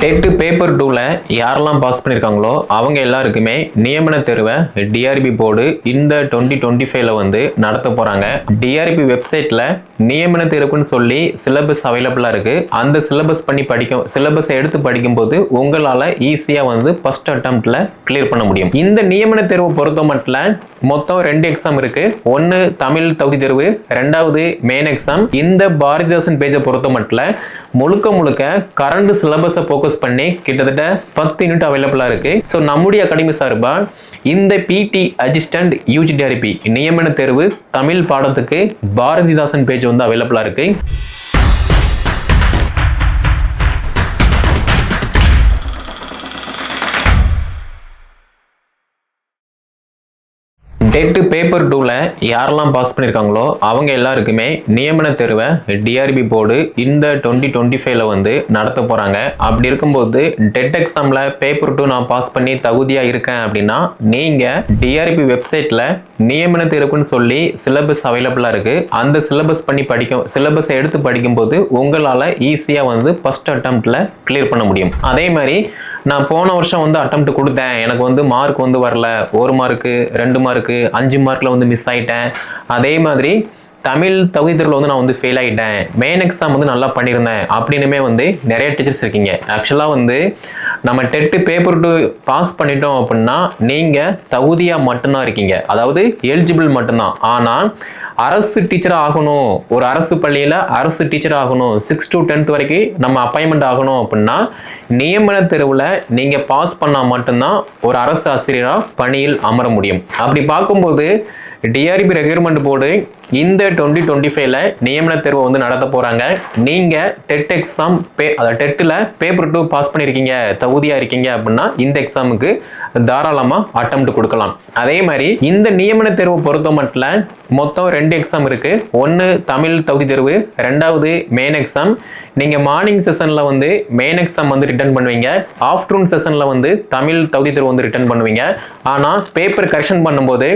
TET paper டூவில் யாரெல்லாம் pass பண்ணியிருக்காங்களோ அவங்க எல்லாருக்குமே நியமன தேர்வை டிஆர்பி போர்டு இந்த டுவெண்ட்டி டுவெண்ட்டி ஃபைவ்ல வந்து நடத்த போகிறாங்க டிஆர்பி வெப்சைட்டில் நியமன தேர்வுன்னு சொல்லி சிலபஸ் அவைலபிளாக இருக்குது அந்த சிலபஸ் பண்ணி படிக்கும் சிலபஸை எடுத்து படிக்கும்போது உங்களால் ஈஸியாக வந்து ஃபர்ஸ்ட் அட்டம்ப்டில் கிளியர் பண்ண முடியும். இந்த நியமன தேர்வை பொறுத்த மட்டும் மொத்தம் ரெண்டு எக்ஸாம் இருக்குது ஒன்று தமிழ் தகுதி தேர்வு ரெண்டாவது மெயின் எக்ஸாம் இந்த பாரதிதாசன் பேஜை பொறுத்த மட்டும் முழுக்க முழுக்க கரண்ட் சிலபஸை ஃபோக்கஸ் பண்ணி கிட்டத்தட்ட பத்து யூனிட் அவைலபிளாக இருக்கு. ஸோ நம்முடைய அகாடமி சார்பாக இந்த பிடி அசிஸ்டன்ட் யூஜிடிஆர்பி நியமன தேர்வு தமிழ் பாடத்துக்கு பாரதிதாசன் பேஜ் வந்து அவைலபிளாக இருக்குது டெட்டு பேப்பர் டூவில் யாரெல்லாம் பாஸ் பண்ணியிருக்காங்களோ அவங்க எல்லாருக்குமே நியமன தேர்வை டிஆர்பி போர்டு இந்த டுவெண்ட்டி டுவெண்ட்டி ஃபைவ்ல வந்து நடத்த போகிறாங்க அப்படி இருக்கும்போது டெட் எக்ஸாமில் பேப்பர் டூ நான் பாஸ் பண்ணி தகுதியாக இருக்கேன் அப்படின்னா நீங்கள் டிஆர்பி வெப்சைட்டில் நியமன தேர்வுன்னு சொல்லி சிலபஸ் அவைலபிளாக இருக்குது அந்த சிலபஸ் பண்ணி படிக்கும் சிலபஸை எடுத்து படிக்கும்போது உங்களால் ஈஸியாக வந்து ஃபர்ஸ்ட் அட்டம்ப்டில் கிளியர் பண்ண முடியும். அதே மாதிரி நான் போன வருஷம் வந்து அட்டம்ப்ட் கொடுத்தேன். எனக்கு வந்து மார்க் வந்து வரல. ஒரு மார்க்கு ரெண்டு மார்க்கு அஞ்சு மார்க்கில் வந்து மிஸ் ஆயிட்டேன். அதே மாதிரி தமிழ் தகுதி தேர்வில் வந்து நான் வந்து ஃபெயில் ஆகிட்டேன் மெயின் எக்ஸாம் வந்து நல்லா பண்ணியிருந்தேன் அப்படின்னுமே வந்து நிறைய டீச்சர்ஸ் இருக்கீங்க. ஆக்சுவலாக வந்து நம்ம டெட்டு பேப்பர் டூ பாஸ் பண்ணிட்டோம் அப்படின்னா நீங்கள் தகுதியாக மட்டும்தான் இருக்கீங்க. அதாவது எலிஜிபிள் மட்டும்தான். ஆனால் அரசு டீச்சர் ஆகணும். ஒரு அரசு பள்ளியில் அரசு டீச்சர் ஆகணும். சிக்ஸ் டு டென்த் வரைக்கும் நம்ம அப்பாயின்மெண்ட் ஆகணும் அப்படின்னா நியமன தெருவில் நீங்கள் பாஸ் பண்ணால் மட்டும்தான் ஒரு அரசு ஆசிரியராக பணியில் அமர முடியும். அப்படி பார்க்கும்போது டிஆர்பி ரெக்யூர்மெண்ட் போர்டு இந்த டுவெண்ட்டி டுவெண்ட்டி ஃபைவ்ல நியமன தேர்வை வந்து நடத்த போகிறாங்க நீங்கள் டெட் எக்ஸாம் பே அதாவது டெட்டில் பேப்பர் டூ பாஸ் பண்ணியிருக்கீங்க தகுதியாக இருக்கீங்க அப்படின்னா இந்த எக்ஸாமுக்கு தாராளமாக அட்டம் கொடுக்கலாம். அதே மாதிரி இந்த நியமன தேர்வு பொறுத்த மட்டும் மொத்தம் ரெண்டு எக்ஸாம் இருக்குது ஒன்று தமிழ் தகுதி தேர்வு ரெண்டாவது மெயின் எக்ஸாம் நீங்கள் மார்னிங் செஷனில் வந்து மெயின் எக்ஸாம் வந்து ரிட்டர்ன் பண்ணுவீங்க. ஆஃப்டர்நூன் செஷனில் வந்து தமிழ் தகுதி தேர்வு வந்து ரிட்டர்ன் பண்ணுவீங்க. ஆனால் பேப்பர் கரெக்ஷன் பண்ணும்போது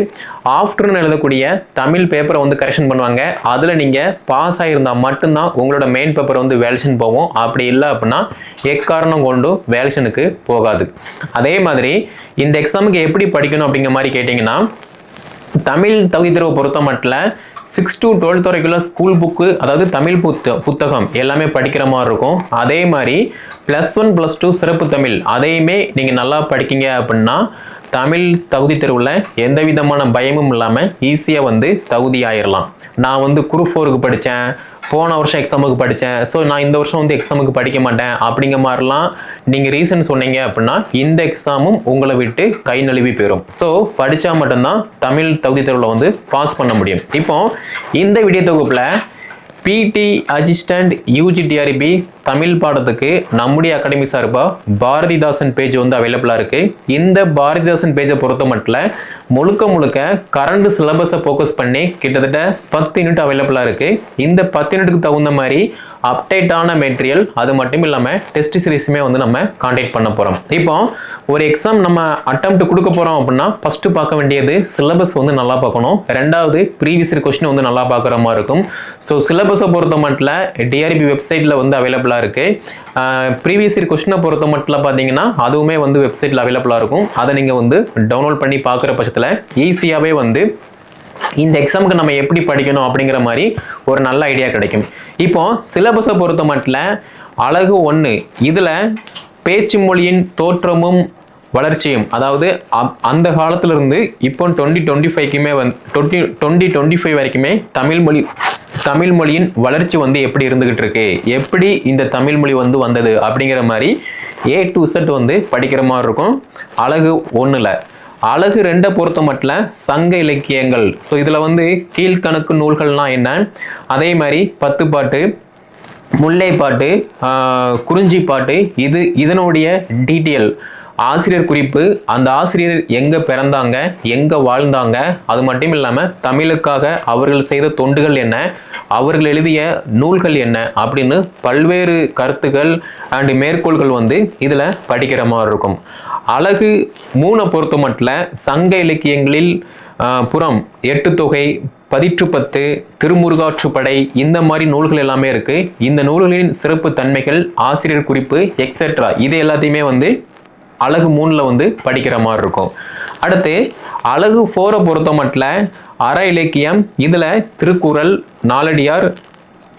ஆஃப்டர்நூன் எழுதக்கூடிய தமிழ் பேப்பரை வந்து கரெக்ஷன் பண்ணுவாங்க. அதில் நீங்கள் பாஸ் ஆகியிருந்தால் மட்டும்தான் உங்களோட மெயின் பேப்பர் வந்து வேல்ஷன் போகும். அப்படி இல்லை அப்படின்னா எக்காரணம் கொண்டு வேல்ஷனுக்கு போகாது. அதே மாதிரி இந்த எக்ஸாமுக்கு எப்படி படிக்கணும் அப்படிங்கிற மாதிரி கேட்டிங்கன்னா தமிழ் தகுதி தேர்வை பொறுத்த மட்டும் சிக்ஸ் டு டுவெல்த் வரைக்குள்ள ஸ்கூல் புக்கு அதாவது தமிழ் புத்த புத்தகம் எல்லாமே படிக்கிற மாதிரி இருக்கும். அதே மாதிரி ப்ளஸ் ஒன் ப்ளஸ் டூ சிறப்பு தமிழ் அதையுமே நீங்கள் நல்லா படிக்கிங்க அப்படின்னா தமிழ் தகுதி தேர்வில் எந்த விதமான பயமும் இல்லாமல் ஈஸியாக வந்து தகுதி ஆயிடலாம் நான் வந்து குரூப் ஃபோருக்கு படித்தேன் போன வருஷம் எக்ஸாமுக்கு படித்தேன் ஸோ நான் இந்த வருஷம் வந்து எக்ஸாமுக்கு படிக்க மாட்டேன். அப்படிங்கிற மாதிரிலாம் நீங்கள் ரீசன் சொன்னீங்க அப்படின்னா இந்த எக்ஸாமும் உங்களை விட்டு கை நழுவி போயிடும் ஸோ படித்தா மட்டும்தான் தமிழ் தகுதி தேர்வில் வந்து பாஸ் பண்ண முடியும். இப்போ இந்த வீடியோ தொகுப்பில் பிடி அசிஸ்டன்ட் யூஜிடிஆர்பி தமிழ் பாடத்துக்கு நம்முடைய அகாடமி சார்பாக பாரதிதாசன் பேஜ் வந்து அவைலபிளாக இருக்குது இந்த பாரதிதாசன் பேஜை பொறுத்த மட்டும் முழுக்க முழுக்க கரண்ட் சிலபஸை ஃபோக்கஸ் பண்ணி கிட்டத்தட்ட பத்து யூனிட் அவைலபிளாக இருக்குது இந்த பத்து யூனிட்டுக்கு தகுந்த மாதிரி அப்டேட்டான மெட்டீரியல் அது மட்டும் இல்லாமல் டெஸ்ட் சீரிஸுமே வந்து நம்ம காண்டாக்ட் பண்ண போகிறோம் இப்போ ஒரு எக்ஸாம் நம்ம அட்டம்ப்ட் கொடுக்க போகிறோம் அப்படின்னா ஃபஸ்ட்டு பார்க்க வேண்டியது சிலபஸ் வந்து நல்லா பார்க்கணும். ரெண்டாவது ப்ரீவியஸ் கொஸ்டின் வந்து நல்லா பார்க்குற மாதிரி இருக்கும். ஸோ சிலபஸை பொறுத்த மட்டும் டிஆர்பி வெப்சைட்டில் வந்து அவைலபிளாக இருக்குது ப்ரீவியஸ் இயர் கொஷினை பொறுத்த மட்டும் பார்த்தீங்கன்னா அதுவுமே வந்து வெப்சைட்டில் அவைலபிளாக இருக்கும். அதை நீங்கள் வந்து டவுன்லோட் பண்ணி பார்க்குற பட்சத்தில் ஈஸியாகவே வந்து இந்த எக்ஸாமுக்கு நம்ம எப்படி படிக்கணும் அப்படிங்கிற மாதிரி ஒரு நல்ல ஐடியா கிடைக்கும். இப்போ சிலபஸை பொறுத்த மட்டும் அழகு ஒன்று இதில் பேச்சு மொழியின் தோற்றமும் வளர்ச்சியும் அதாவது அப்- அந்த காலத்திலிருந்து இப்போ டுவெண்ட்டி டுவெண்ட்டி ஃபைவ்க்குமே வந்து டுவெண்ட்டி டுவெண்ட்டி டுவெண்ட்டி ஃபைவ் வரைக்குமே தமிழ் மொழி தமிழ் மொழியின் வளர்ச்சி வந்து எப்படி இருந்துகிட்டு இருக்கு? எப்படி இந்த தமிழ் மொழி வந்து வந்தது? அப்படிங்கிற மாதிரி ஏ டு செட் வந்து படிக்கிற மாதிரி இருக்கும். அழகு ஒன்றில் அழகு ரெண்டை பொறுத்த மட்டும் சங்க இலக்கியங்கள். ஸோ இதில் வந்து கீழ்கணக்கு நூல்கள்னா என்ன? அதே மாதிரி பத்து பாட்டு முல்லை பாட்டு குறிஞ்சி பாட்டு இது இதனுடைய டீட்டெயில் ஆசிரியர் குறிப்பு அந்த ஆசிரியர் எங்கே பிறந்தாங்க எங்கே வாழ்ந்தாங்க அது மட்டும் இல்லாமல் தமிழுக்காக அவர்கள் செய்த தொண்டுகள் என்ன அவர்கள் எழுதிய நூல்கள் என்ன அப்படின்னு பல்வேறு கருத்துக்கள் அண்ட் மேற்கோள்கள் வந்து இதில் படிக்கிற மாதிரி இருக்கும். அழகு மூணை பொறுத்த மட்டும் சங்க இலக்கியங்களில் புறம் எட்டு தொகை பதிற்று பத்து திருமுருகாற்றுப்படை இந்த மாதிரி நூல்கள் எல்லாமே இருக்குது இந்த நூல்களின் சிறப்பு தன்மைகள் ஆசிரியர் குறிப்பு எக்ஸெட்ரா இது எல்லாத்தையுமே வந்து அழகு மூணில் வந்து படிக்கிற மாதிரி இருக்கும். அடுத்து அழகு ஃபோரை பொறுத்த மட்டும் அற இலக்கியம் இதில் திருக்குறள் நாலடியார்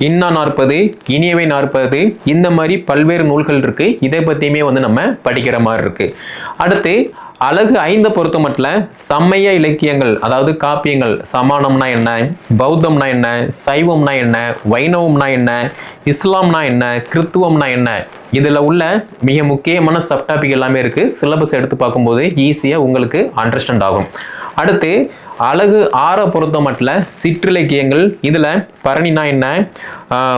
இன்னா நாற்பது இனியவை நாற்பது இந்த மாதிரி பல்வேறு நூல்கள் இருக்குது இதை பற்றியுமே வந்து நம்ம படிக்கிற மாதிரி இருக்குது அடுத்து அழகு ஐந்த பொறுத்த மட்டும் சமய இலக்கியங்கள் அதாவது காப்பியங்கள் சமானம்னா என்ன பௌத்தம்னா என்ன சைவம்னா என்ன வைணவம்னா என்ன இஸ்லாம்னா என்ன கிறித்துவம்னா என்ன இதில் உள்ள மிக முக்கியமான சப்டாபிக் எல்லாமே இருக்குது சிலபஸ் எடுத்து பார்க்கும்போது ஈஸியாக உங்களுக்கு அண்டர்ஸ்டாண்ட் ஆகும். அடுத்து அழகு ஆற பொறுத்த மட்டும் சிற்றிலக்கியங்கள் இதில் பரணினா என்ன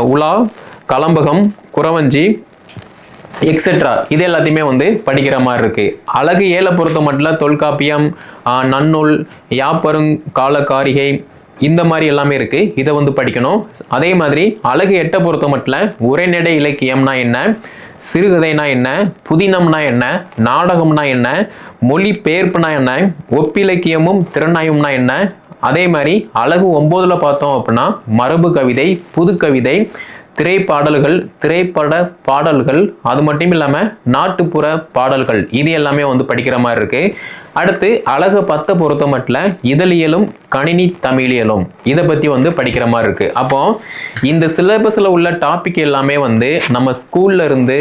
உலா கலம்பகம் குறவஞ்சி எக்ஸெட்ரா இது எல்லாத்தையுமே வந்து படிக்கிற மாதிரி இருக்கு. அழகு ஏழை பொறுத்த மட்டும் தொல்காப்பியம் ஆஹ் நன்னூல் யாப்பருங் காலக்காரிகை இந்த மாதிரி எல்லாமே இருக்கு. இதை வந்து படிக்கணும். அதே மாதிரி அழகு எட்டை பொறுத்த மட்டும் உரைநடை இலக்கியம்னா என்ன சிறுகதைனா என்ன புதினம்னா என்ன நாடகம்னா என்ன மொழி பெயர்ப்புனா என்ன ஒப்பிலக்கியமும் திறனாயும்னா என்ன. அதே மாதிரி அழகு ஒம்போதில் பார்த்தோம் அப்படின்னா மரபு கவிதை புது கவிதை திரைப்பாடல்கள் திரைப்பட பாடல்கள் அது மட்டும் இல்லாமல் நாட்டுப்புற பாடல்கள் இது எல்லாமே வந்து படிக்கிற மாதிரி இருக்கு. அடுத்து அழகு பத்தை பொறுத்த மட்டும் இதழியலும் கணினி தமிழியலும் இதை பற்றி வந்து படிக்கிற மாதிரி இருக்கு. அப்போ இந்த சிலபஸில் உள்ள டாபிக் எல்லாமே வந்து நம்ம ஸ்கூல்ல இருந்து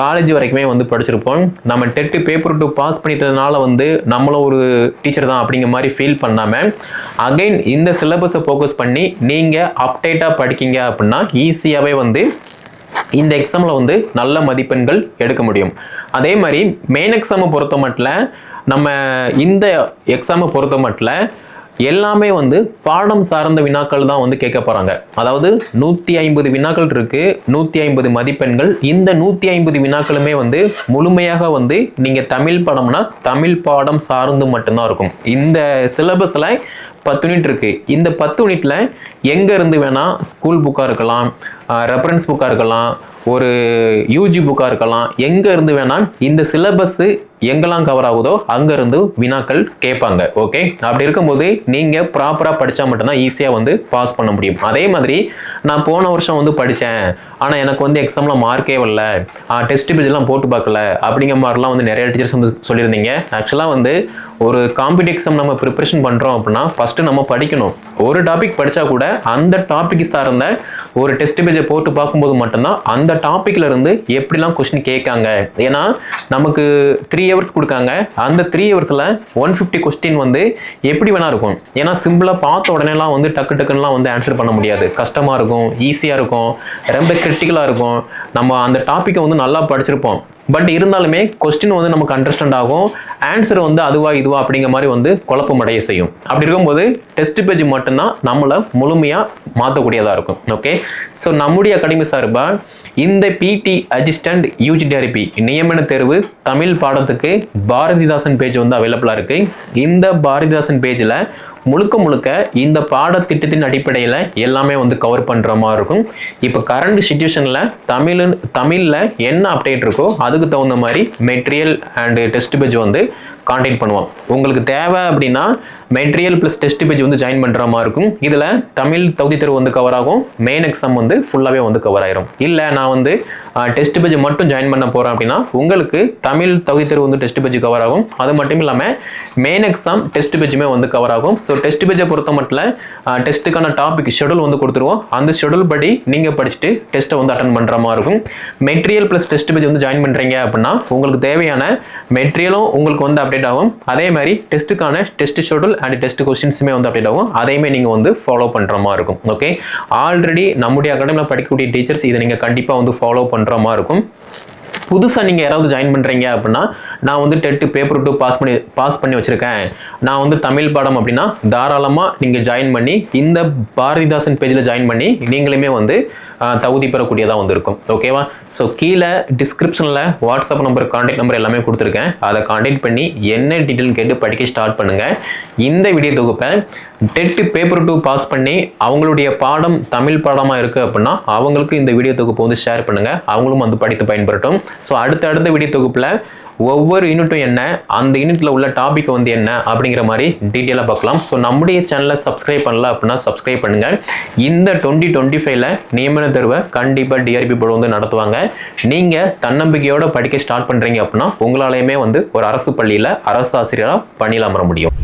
காலேஜ் வரைக்குமே வந்து படிச்சிருப்போம். நம்ம டெட்டு பேப்பர் டூ பாஸ் பண்ணிட்டதுனால வந்து நம்மளும் ஒரு டீச்சர் தான் அப்படிங்கிற மாதிரி ஃபீல் பண்ணாமல் அகைன் இந்த சிலபஸை ஃபோக்கஸ் பண்ணி நீங்கள் அப்டேட்டாக படிக்கீங்க அப்படின்னா ஈஸியாகவே வந்து இந்த எக்ஸாமில் வந்து நல்ல மதிப்பெண்கள் எடுக்க முடியும். அதே மாதிரி மெயின் எக்ஸாமை பொறுத்த மட்டும் நம்ம இந்த எக்ஸாமை பொறுத்த மட்டும் எல்லாமே வந்து பாடம் சார்ந்த வினாக்கள் தான் வந்து கேட்க போகிறாங்க அதாவது நூற்றி ஐம்பது வினாக்கள் இருக்குது நூற்றி ஐம்பது மதிப்பெண்கள். இந்த நூற்றி ஐம்பது வினாக்களுமே வந்து முழுமையாக வந்து நீங்கள் தமிழ் பாடம்னா தமிழ் பாடம் சார்ந்து மட்டும்தான் இருக்கும். இந்த சிலபஸில் பத்து யூனிட் இருக்கு. இந்த பத்து யூனிட்ல எங்க இருந்து வேணா ஸ்கூல் புக்கா இருக்கலாம் ரெஃபரன்ஸ் புக்கா இருக்கலாம் ஒரு யூஜி புக்கா இருக்கலாம் எங்க இருந்து வேணா இந்த சிலபஸ் எங்கெல்லாம் கவர் ஆகுதோ அங்க இருந்து வினாக்கள் கேட்பாங்க ஓகே அப்படி இருக்கும்போது நீங்க ப்ராப்பரா படிச்சா மட்டும்தான் ஈஸியா வந்து பாஸ் பண்ண முடியும். அதே மாதிரி நான் போன வருஷம் வந்து படித்தேன் ஆனா எனக்கு வந்து எக்ஸாம்ல மார்க்கே வரல. டெஸ்ட் பேஜ்லாம் போட்டு பார்க்கல. அப்படிங்கிற மாதிரிலாம் வந்து நிறைய டீச்சர்ஸ் வந்து சொல்லியிருந்தீங்க. ஆக்சுவலாக வந்து ஒரு காம்படிட்டிவ் எக்ஸாம் நம்ம ப்ரிப்பரேஷன் பண்ணுறோம் அப்படின்னா ஃபஸ்ட்டு நம்ம படிக்கணும். ஒரு டாபிக் படித்தா கூட அந்த டாபிக் சார்ந்த ஒரு டெஸ்ட் பேஜை போட்டு பார்க்கும்போது மட்டும்தான் அந்த டாப்பிக்கில் இருந்து எப்படிலாம் கொஸ்டின் கேட்காங்க. ஏன்னா நமக்கு த்ரீ ஹவர்ஸ் கொடுக்காங்க. அந்த த்ரீ ஹவர்ஸில் ஒன் ஃபிஃப்டி கொஸ்டின் வந்து எப்படி வேணா இருக்கும். ஏன்னா சிம்பிளாக பார்த்த உடனேலாம் வந்து டக்கு டக்குன்னுலாம் வந்து ஆன்சர் பண்ண முடியாது. கஷ்டமாக இருக்கும் ஈஸியாக இருக்கும் ரொம்ப கிரிட்டிக்கலாக இருக்கும். நம்ம அந்த டாப்பிக்கை வந்து நல்லா படிச்சிருப்போம். பட் இருந்தாலுமே கொஸ்டின் வந்து நமக்கு அண்டர்ஸ்டாண்ட் ஆகும். ஆன்சர் வந்து அதுவா இதுவா அப்படிங்கிற மாதிரி வந்து குழப்பம் அடைய செய்யும். அப்படி இருக்கும்போது டெஸ்ட் பேஜ் மட்டும்தான் நம்மளை முழுமையாக மாற்றக்கூடியதாக இருக்கும். ஓகே ஸோ நம்முடைய அகாடமி சார்பாக இந்த பிடி அசிஸ்டன்ட் யூஜிடிஆர்பி நியமன தேர்வு தமிழ் பாடத்துக்கு பாரதிதாசன் பேஜ் வந்து அவைலபிளாக இருக்குது இந்த பாரதிதாசன் பேஜில் முழுக்க முழுக்க இந்த பாடத்திட்டத்தின் அடிப்படையில் எல்லாமே வந்து கவர் பண்ணுற மாதிரி இருக்கும். இப்போ கரண்ட் சுச்சுவேஷனில் தமிழ் தமிழில் என்ன அப்டேட் இருக்கோ அது அதுக்கு தகுந்த மாதிரி மெட்டீரியல் அண்டு டெஸ்ட் பேஜ் வந்து கான்டெக்ட் பண்ணுவோம். உங்களுக்கு தேவை அப்படின்னா மெட்டீரியல் ப்ளஸ் டெஸ்ட் பேஜ் வந்து ஜாயின் பண்ணுற மாதிரி இருக்கும். இதில் தமிழ் தகுதி தேர்வு வந்து கவர் ஆகும். மெயின் எக்ஸாம் வந்து ஃபுல்லாகவே வந்து கவர் ஆயிரும். இல்லை நான் வந்து டெஸ்ட் பேஜ் மட்டும் ஜாயின் பண்ண போகிறேன் அப்படின்னா உங்களுக்கு தமிழ் தகுதி தேர்வு வந்து டெஸ்ட் பேஜ் கவர் ஆகும். அது மட்டும் இல்லாமல் மெயின் எக்ஸாம் டெஸ்ட் பேஜுமே வந்து கவர் ஆகும். ஸோ டெஸ்ட் பேஜை பொறுத்த மட்டும் டெஸ்ட்டுக்கான டாபிக் ஷெடியூல் வந்து கொடுத்துருவோம். அந்த ஷெடியூல் படி நீங்கள் படிச்சுட்டு டெஸ்ட்டை வந்து அட்டன் பண்ணுற மாதிரி இருக்கும். மெட்டீரியல் ப்ளஸ் டெஸ்ட் பேஜ் வந்து ஜாயின் பண்ணுறீங்க அப்படின்னா உங்களுக்கு தேவையான மெட்டீரியலும் உங்களுக்கு வந்து அப்டேட் ஆகும். அதே மாதிரி டெஸ்ட்டுக்கான டெஸ்ட் ஷெடியூல் அண்ட் டெஸ்ட் கொஸ்டின்ஸுமே வந்து அப்டேட் ஆகும். அதையுமே நீங்கள் வந்து ஃபாலோ பண்ணுற மாதிரி இருக்கும். ஓகே ஆல்ரெடி நம்முடைய அகாடமியில் படிக்கக்கூடிய டீச்சர்ஸ் இதை நீங்கள் கண்டிப்பாக வந்து ஃபாலோ பண்ணுற மாதிரி இருக்கும். புதுசாக நீங்கள் யாராவது ஜாயின் பண்ணுறீங்க அப்படின்னா நான் வந்து டெட்டு பேப்பர் டூ பாஸ் பண்ணி பாஸ் பண்ணி வச்சுருக்கேன். நான் வந்து தமிழ் பாடம் அப்படின்னா தாராளமாக நீங்கள் ஜாயின் பண்ணி இந்த பாரதிதாசன் பேஜில் ஜாயின் பண்ணி நீங்களுமே வந்து தகுதி பெறக்கூடியதாக வந்து இருக்கும் ஓகேவா ஸோ கீழே டிஸ்கிரிப்ஷனில் வாட்ஸ்அப் நம்பர் கான்டாக்ட் நம்பர் எல்லாமே கொடுத்துருக்கேன். அதை கான்டாக்ட் பண்ணி என்ன டீட்டெயில் கேட்டு படிக்க ஸ்டார்ட் பண்ணுங்கள் இந்த வீடியோ தொகுப்பை டெட்டு பேப்பர் டூ பாஸ் பண்ணி அவங்களுடைய பாடம் தமிழ் பாடமாக இருக்குது அப்படின்னா அவங்களுக்கு இந்த வீடியோ தொகுப்பு வந்து ஷேர் பண்ணுங்கள் அவங்களும் வந்து படித்து பயன்படுத்தும் ஸோ அடுத்தடுத்த அடுத்த வீடியோ தொகுப்பில் ஒவ்வொரு யூனிட்டும் என்ன அந்த யூனிட்டில் உள்ள டாபிக் வந்து என்ன அப்படிங்கிற மாதிரி டீட்டெயிலாக பார்க்கலாம். ஸோ நம்முடைய சேனலை சப்ஸ்கிரைப் பண்ணல அப்படின்னா சப்ஸ்கிரைப் பண்ணுங்கள் இந்த டுவெண்ட்டி டுவெண்ட்டி ஃபைவ்ல நியமன தேர்வை கண்டிப்பாக டிஆர்பி போர்டு வந்து நடத்துவாங்க. நீங்கள் தன்னம்பிக்கையோடு படிக்க ஸ்டார்ட் பண்ணுறீங்க அப்படின்னா உங்களாலையுமே வந்து ஒரு அரசு பள்ளியில் அரசு ஆசிரியராக பணியில் அமர முடியும்.